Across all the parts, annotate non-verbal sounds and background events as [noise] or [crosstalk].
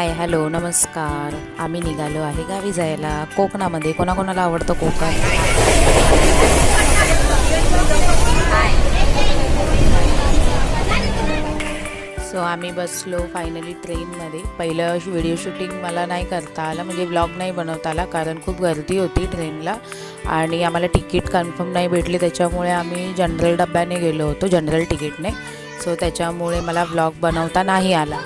Hi hello नमस्कार. आम्ही निघालो आहे गावी जायला. कोकणामध्ये कोणाकोणाला आवडतं कोकण? सो आम्ही बसलो फायनली ट्रेनमध्ये पहिलं व्हिडिओ शूटिंग मला नाही करता आलं म्हणजे ब्लॉग नाही बनवता आला कारण खूप गर्दी होती ट्रेनला आणि आम्हाला तिकीट कन्फर्म नाही भेटली त्याच्यामुळे आम्ही जनरल डब्याने गेलो होतो जनरल तिकीटने सो त्याच्यामुळे मला ब्लॉग बनवता नाही आला.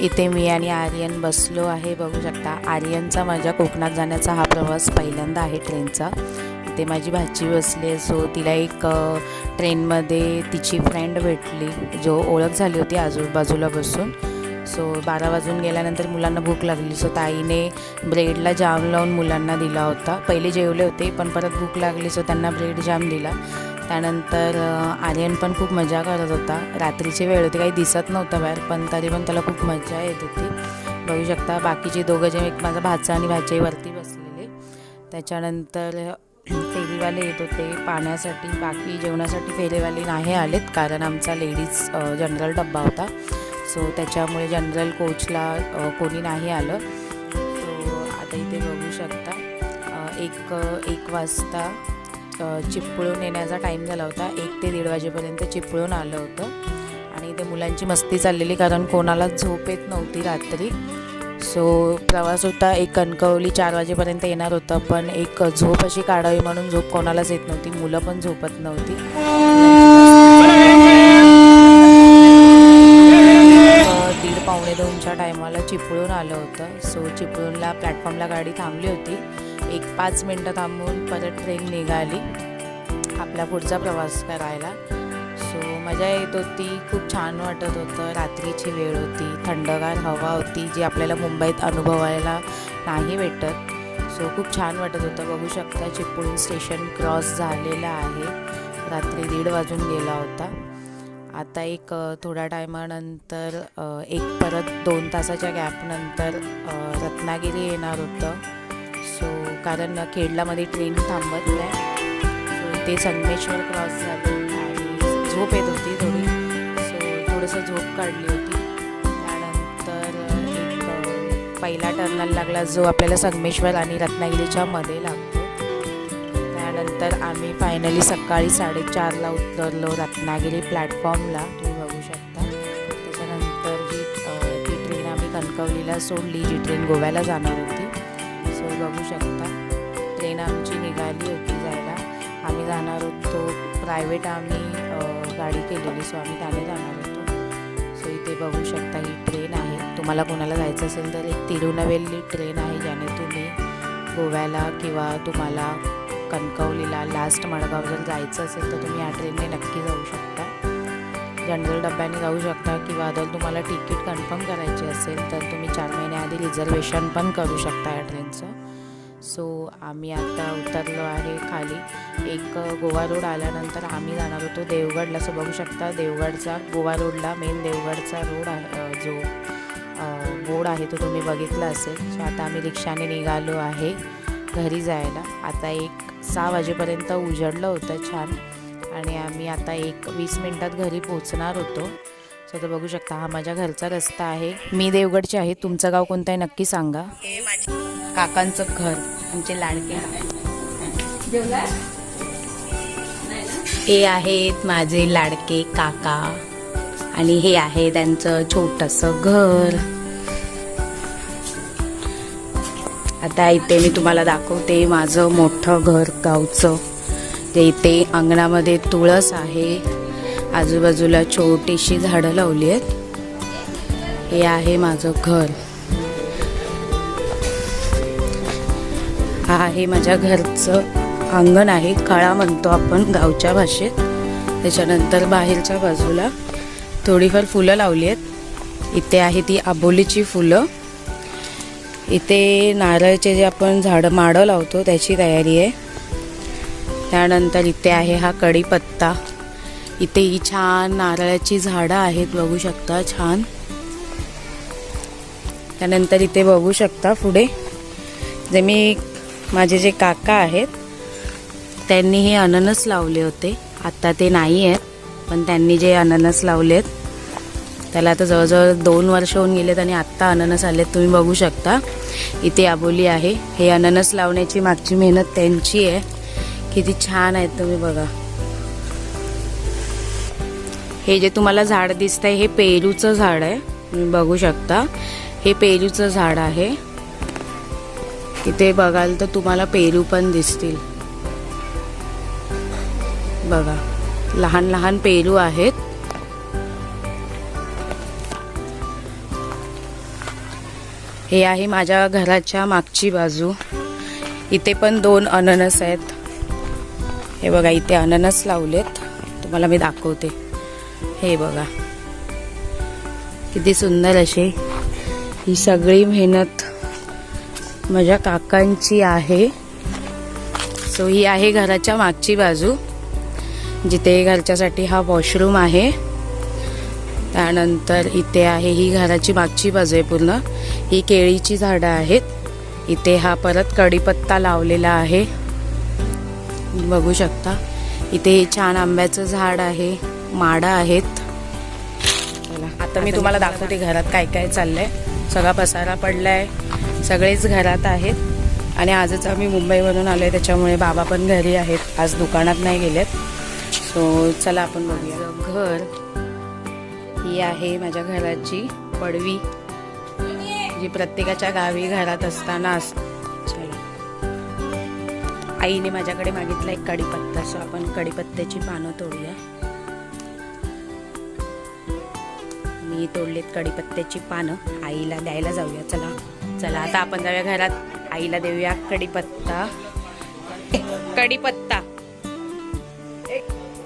इथे मी आणि आर्यन बसलो आहे बघू शकता. आर्यनचा माझ्या कोकणात जाण्याचा हा प्रवास पहिल्यांदा आहे ट्रेनचा. इथे माझी भाची बसली सो तिला एक ट्रेनमध्ये तिची फ्रेंड भेटली जो ओळख झाली होती आजूबाजूला बसून. सो बारा वाजून गेल्यानंतर मुलांना भूक लागली सो ताईने ब्रेडला जाम लावून मुलांना दिला होता. पहिले जेवले होते पण परत भूक लागली सो त्यांना ब्रेड जाम दिला. त्यानंतर आर्यन पण खूप मजा करत होता. रात्रीची वेळ होती काही दिसत नव्हतं बाहेर पण तरी पण त्याला खूप मजा येत होती. बघू शकता बाकीचे दोघं जे एक माझा भाचा आणि भाचीवरती बसलेले. त्याच्यानंतर फेरीवाले येत होते पाण्यासाठी बाकी जेवणासाठी फेरीवाले नाही आलेत कारण आमचा लेडीज जनरल डब्बा होता. सो त्याच्यामुळे जनरल कोचला कोणी नाही आलं. सो आता इथे बघू शकता एक एक वाजता चिपळून येण्याचा टाईम झाला होता. एक ते दीड वाजेपर्यंत चिपळून आलं होतं. आणि इथे मुलांची मस्ती चाललेली कारण कोणाला झोप येत नव्हती रात्री. सो प्रवास होता. एक कणकवली चार वाजेपर्यंत येणार होतं. पण एक झोप अशी काढावी म्हणून झोप कोणालाच येत नव्हती. मुलं पण झोपत नव्हती. दीड पावणे दोनच्या टायमाला चिपळून आलं होतं. सो चिपळूणला प्लॅटफॉर्मला गाडी थांबली होती. एक पाच मिनटं थांबून परत ट्रेन निघाली. आपला पुढचा प्रवास करायला. सो मजा येत होती. खूप छान वाटत होतं. रात्रीची वेळ होती. थंडगार हवा होती जी आपल्याला मुंबईत अनुभवायला नाही भेटत. सो खूप छान वाटत होतं. बघू शकता चिपळूण स्टेशन क्रॉस झालेलं आहे. रात्री दीड वाजून गेला होता. आता एक थोड्या टायमानंतर एक परत दोन तासाच्या गॅपनंतर रत्नागिरी येणार होतं. सो कारण खेडलामध्ये ट्रेन थांबत नाही. सो ते संगमेश्वर क्रॉस झालं आणि झोप येत होती थोडी. सो थोडंसं झोप काढली होती. त्यानंतर एक पहिला टर्नल लागला जो आपल्याला संगमेश्वर आणि रत्नागिरीच्या मध्ये लागतो. त्यानंतर आम्ही फायनली सकाळी साडेचारला उतरलो रत्नागिरी प्लॅटफॉर्मला तुम्ही बघू शकता. त्याच्यानंतर जी ती ट्रेन आम्ही कणकवलीला सोडली जी ट्रेन गोव्याला जाणार होती. सो बघू शकता. ट्रेन आमची निघाली होती जायला. आम्ही जाणार होतो. प्रायव्हेट आम्ही गाडी केलेली सो आम्ही त्याने जाणार होतो. सो इथे बघू शकता ही ट्रेन आहे. तुम्हाला कोणाला जायचं असेल तर एक तिरुनवेली ट्रेन आहे ज्याने तुम्ही गोव्याला किंवा तुम्हाला कणकवलीला लास्ट मडगाव जर जायचं असेल तर तुम्ही या ट्रेनने नक्की जाऊ शकता. जनरल डब्याने जाऊ शकता किंवा जर तुम्हाला तिकीट कन्फर्म करायची असेल तर तुम्ही चार महिन्याआधी रिझर्वेशन पण करू शकता या ट्रेनचं सो आम्ही आता उतरलो आहे खाली. एक गोवा रोड आल्यानंतर आम्ही जाणार होतो देवगडला. असं बघू शकता देवगडचा गोवा रोडला मेन देवगडचा रोड आहे जो बोर्ड आहे तो तुम्ही बघितला असेल. सो आता आम्ही रिक्षाने निघालो आहे घरी जायला. आता एक सहा वाजेपर्यंत उजडलं होतं छान. आणि आम्ही आता एक वीस मिनटात घरी पोचणार होतो. सो आता बघू शकता हा माझ्या घरचा रस्ता आहे. मी देवगडचे आहे. तुमचं गाव कोणतं आहे नक्की सांगा. काकांचं घर. आमचे लाडके. हे आहेत माझे लाडके काका. आणि हे आहे त्यांचं छोटंसं घर. आता इथे मी तुम्हाला दाखवते माझं मोठं घर गावचं. जे इथे अंगणामध्ये तुळस आहे. आजूबाजूला छोटीशी झाडं लावली आहेत. हे आहे माझं घर. हा आहे माझ्या घरचं अंगण आहे काळा म्हणतो आपण गावच्या भाषेत. त्याच्यानंतर बाहेरच्या बाजूला थोडीफार फुलं लावली आहेत. इथे आहे ती आबोलीची फुलं. इथे नारळचे जे आपण झाडं माडं लावतो त्याची तयारी आहे. त्यानंतर इथे आहे हा कढीपत्ता. इथे ही छान नारळाची झाडं आहेत बघू शकता छान. त्यानंतर इथे बघू शकता पुढे. जे मी माझे जे काका आहेत त्यांनी हे अननस लावले होते. आता ते नाही आहेत पण त्यांनी जे अननस लावले आहेत त्याला आता जवळजवळ दोन वर्ष होऊन गेलेत आणि आत्ता अननस आलेत. तुम्ही बघू शकता इथे आबोली आहे. हे अननस लावण्याची मागची मेहनत त्यांची आहे. किती छान आहेत तुम्ही बघा. हे जे तुम्हाला झाड दिसतंय हे पेरूचं झाड आहे. तुम्ही बघू शकता. हे पेरूचं झाड आहे. तिथे बघाल तर तुम्हाला पेरू पण दिसतील. बघा लहान लहान पेरू आहेत. हे आहे माझ्या घराच्या मागची बाजू. इथे पण दोन अननस आहेत. हे बघा इथे अननस लावलेत. तुम्हाला मी दाखवते. हे बघा किती सुंदर असे ही सगळी मेहनत माझ्या काकांची आहे. सो ही आहे घराच्या मागची बाजू. जिथे घरच्यासाठी हा वॉशरूम आहे. त्यानंतर इथे आहे ही घराची मागची बाजू आहे पूर्ण. ही केळीची झाडं आहेत. इथे हा परत कढीपत्ता लावलेला आहे. बघू शकता. इथे हे छान आंब्याचं झाड आहे. माडा आहेत. आता मी तुम्हाला दाखवते घरात काय काय चाललंय. सगळा पसारा पडलाय. सगळेच घरात आहेत. आणि आजच आम्ही मुंबईवरून आलो आहे त्याच्यामुळे बाबा पण घरी आहेत. आज दुकानात नाही गेलेत. सो चला आपण बघूया. घर ही आहे माझ्या घराची पडवी जी प्रत्येकाच्या गावी घरात असताना अस चला. आईने माझ्याकडे मागितला एक कढीपत्ता. सो आपण कढीपत्त्याची पानं तोडूया. मी तोडलीत कढीपत्त्याची पानं. आईला द्यायला जाऊया. चला. चला आता आपण जाऊया घरात. आईला देऊया कढीपत्ता. कढीपत्ता.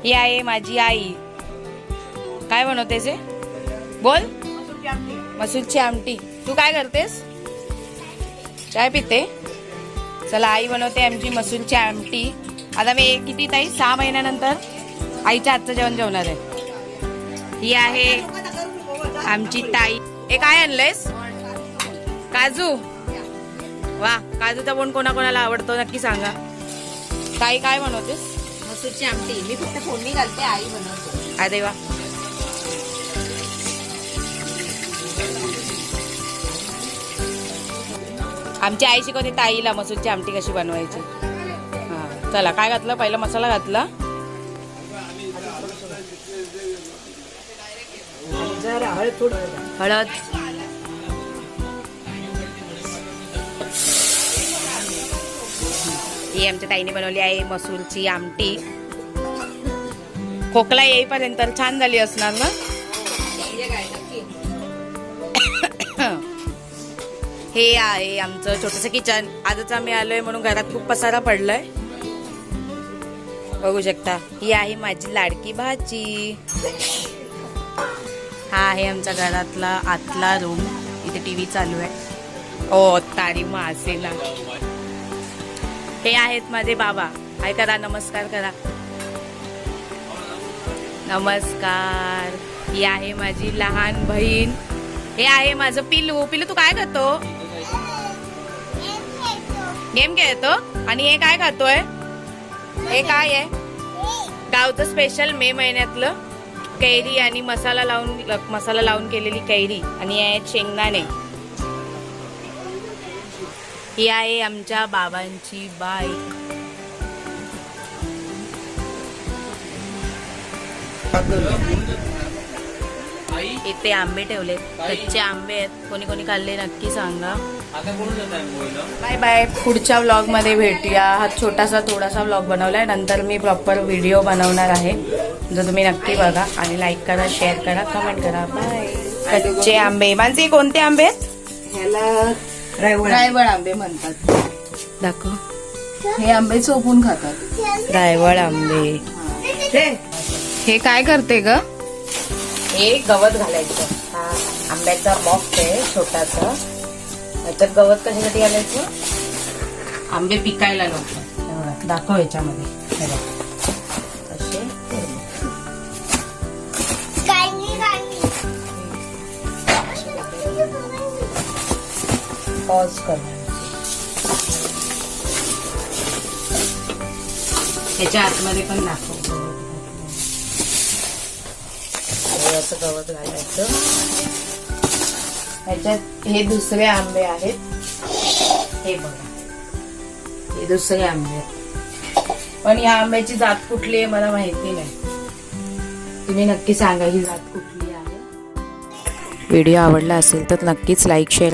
ही आहे माझी आई. काय बनवतेस हे? बोल. मसूरची आमटी. तू काय करतेस? काय पिते. चला आई बनवते आमची मसूरची आमटी. आता मी एक किती ताई? सहा महिन्यानंतर आईच्या आजचं जेवण जेवणार आहे. ही आहे आमची ताई. हे काय आणलंयस? काजू? वा काजूचा बोंड कोणा कोणाला आवडतो? नक्की सांगा. ताई काय बनवतेस? मसूरची आमटी. मी फक्त फोडणी घालते आई बनवते. अरे वा आमची आई शिकवते ताईला मसूरची आमटी कशी बनवायची. हा चला काय घातलं? पहिला मसाला घातला. हळद. ही आमच्या ताईने बनवली आहे मसूरची आमटी. खोकला येईपर्यंत छान झाली असणार ना? [coughs] हे आहे आमचं छोटस किचन. आजच आम्ही आलोय म्हणून घरात खूप पसारा पडलाय. बघू शकता ही आहे माझी लाडकी भाजी हा आहे आमच्या घरातला आतला रूम. इथे टीव्ही चालू आहे. ओ तारी मासेला. हे आहेत माझे बाबा. हाय करा नमस्कार करा. नमस्कार. ही आहे माझी लहान बहीण. हे आहे माझं पिलू पिलू तू काय करतो गेम खेळतो. आणि हे काय खातोय? हे काय आहे? गावचं स्पेशल मे महिन्यातलं कैरी आणि मसाला लावून मसाला लावून केलेली कैरी. आणि हे आहेत शेंगदाणे. ही आहे आमच्या बाबांची बाईक इथे आंबे ठेवले कच्चे आंबे आहेत. कोणी कोणी खाल्ले नक्की सांगा. Bye bye. पुढच्या व्लॉगमध्ये भेटूया. हा छोटासा थोडासा व्लॉग बनवलाय. नंतर मी प्रॉपर व्हिडिओ बनवणार आहे. जो तुम्ही नक्की बघा आणि लाईक करा शेअर करा कमेंट करा. बाय कच्चे आंबे. मानसी कोणते आंबे? आहेत ह्याला रायवळ आंबे. म्हणतात. दाखव. हे आंबे चोपून खातात. रायवळ आंबे. हे. काय करते ग? हे गवत घालायचं. हा आंब्याचा बॉक्स आहे छोटासा. याच्यात गवत कशासाठी घालायचं? आंबे पिकायला हे बघा, दाखव याच्यामध्ये. हे बघ. पॉज कर. त्याच्या आतमध्ये पण दाखव. आंब्याचं गवत घालायचं. ह्याच्यात हे दुसरे आंबे आहेत. हे बघा. हे दुसरे आंबे. आहेत पण या आंब्याची जात कुठली आहे मला माहिती नाही. तुम्ही नक्की सांगा ही जात कुठली आहे. व्हिडिओ आवडला असेल तर नक्कीच लाईक शेअर आणि